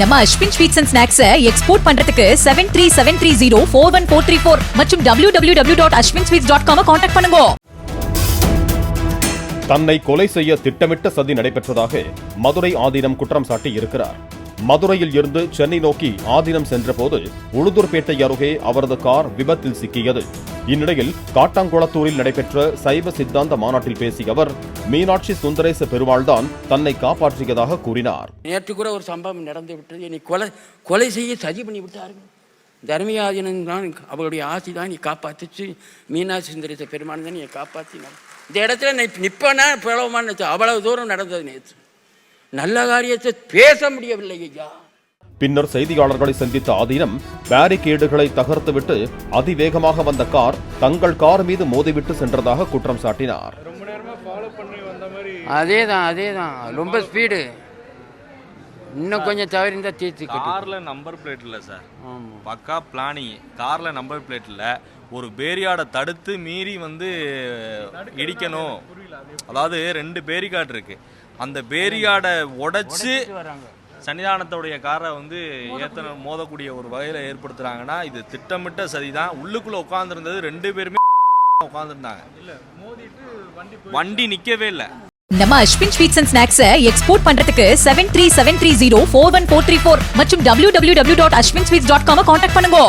நம்ம Ashwin sweets and snacks export பண்றதுக்கு seven three seven three zero four one four three four மற்றும் W W W dot Ashwin sweets dot com contact பண்ணுங்க. தன்னை கொலை செய்ய திட்டமிட்ட சதி நடைபெற்றதாக மதுரை ஆதீனம் குற்றம் சாட்டி இருக்கிறார். மதுரையில் இருந்து சென்னை நோக்கி ஆதீனம் சென்றபோது உளுதூர்பேட்டை அருகே அவரது கார் விபத்தில் சிக்கியது. இந்நிலையில் காட்டாங்குளத்தூரில் நடைபெற்ற சைவ சித்தாந்த மாநாட்டில் பேசிய அவர் மீனாட்சி சுந்தரேச பெருமாள்தான் தன்னை காப்பாற்றியதாக கூறினார். நேற்று கூட ஒரு சம்பவம் நடந்து விட்டது. என்னை கொலை கொலை செய்ய சதி பண்ணி விட்டார்கள். தர்மியாதீனம் தான் அவளுடைய ஆசி தான் நீ காப்பாற்றிச்சு மீனாட்சி சுந்தரேச பெருமாள் தான் நீ காப்பாற்றினார் இந்த இடத்துல நிற்பனா நிப்பனா பிளவமான அவ்வளவு தூரம் நடந்தது நேற்று. நல்ல காரியத்தை பேச முடியவில்லை ஐயா. பின்னர் செய்தியாளர்களை சந்தித்த ஆதீனம் பேரிகேடுகளை தகர்த்துவிட்டு அதிவேகமாக வந்த கார் தங்கள் கார் மீது மோதிவிட்டு சென்றதாக குற்றம் சாட்டினார். அதே தான் அதே தான் ரொம்ப ஸ்பீடு இன்னும் கொஞ்சம் தவறிந்தா தீர்த்து கார்ல நம்பர் பிளேட் இல்ல சார் பக்கா பிளானிங் கார்ல நம்பர் பிளேட் இல்ல. ஒரு பேரியாடை தடுத்து மீறி வந்து இடிக்கணும். அதாவது ரெண்டு பேரிகாட் இருக்கு. அந்த பேரியாடை உடைச்சு சன்னிதானத்துடைய காரை வந்து ஏத்தன மோதக்கூடிய ஒரு வகையில ஏற்படுத்துறாங்கன்னா இது திட்டமிட்ட சதிதான். உள்ளுக்குள்ள உட்கார்ந்திருந்தது ரெண்டு பேருமே உட்கார்ந்துருந்தாங்க. வண்டி நிக்கவே இல்லை. நம்ம Ashwin sweets and snacks export பண்றதுக்கு seven three seven three zero four one four three four மற்றும் W W W dot Ashwin sweets dot com contact பண்ணுங்க.